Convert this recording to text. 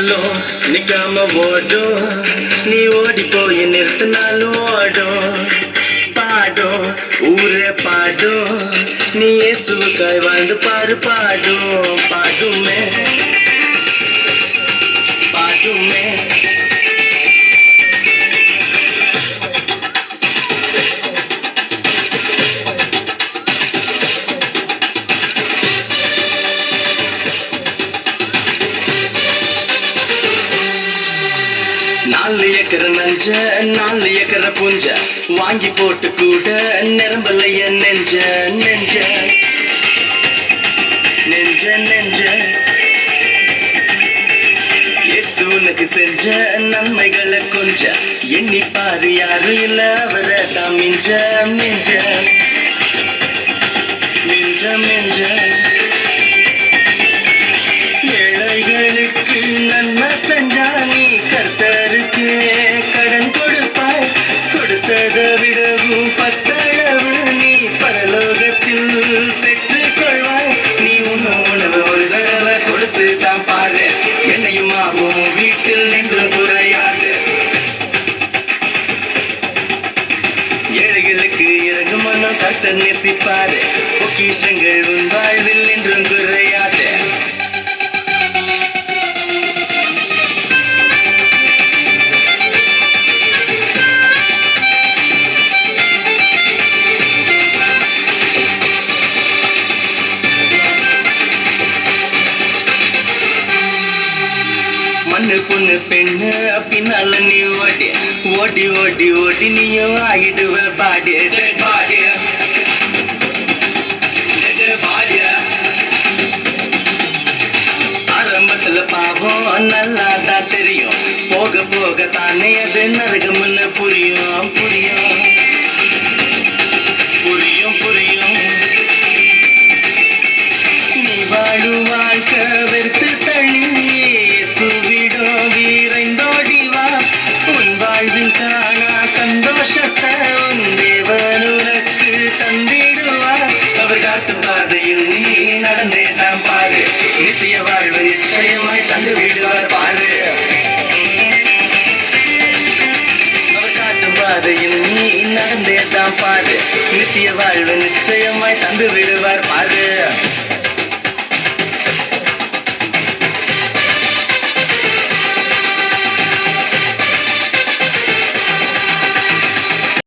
నిర్తనాల్లో నికమ ఓడు. నీ ఓడిపోయి నిర్తనాలు ఓడు. పాడు ఊరే పాడు. నీ యేసుకాయ వాళ్ళు పాడు పాడు. పాడుమే పాడుమే. ஏக்கர் நாலு ஏக்கர புஞ்ச வாங்கி போட்டு கூட நிரம்பலைய நெஞ்ச நெஞ்ச. நெஞ்ச நெஞ்ச. இயேசு உனக்கு செஞ்ச நன்மைகளை கொஞ்ச. எண்ணி பாரு யாரு இல்ல அவரை தான் மிஞ்ச மிஞ்ச. கொடுத்ததை விடவும் பத்தளவு நீ பரலோகத்தில் பெற்றுக் கொள்வாய். நீ உண்ண உணவு ஒரு தடவை கொடுத்து தான் பாரு. என்னையும் ஆகும் வீட்டில் நின்று குறையாது ஏழைகளுக்கு இறங்கும் மனம் கர்த்தர் நேசிப்பாரு. பொக்கிஷங்கள் உன் வாழ்வில் நின்றும் குறையாது மண்ணு பொண்ணு பெண்ணு பின்னால நீ ஓடி ஓடி ஓடி ஓடி நீயும் ஆகிடுவ பாடி. பாடி ஆரம்பத்துல பாவம் நல்லா தான் தெரியும். போக போக தானே அது நரகம்னு புரியும் புரியும். நித்திய வாழ்வு நிச்சயமாய் தந்து விடுவார் பாரு. அவர் காட்டும் பாதையில் நீ நடந்தே தான் பாரு. நித்திய வாழ்வு நிச்சயமாய் தந்து விடுவார் பாரு.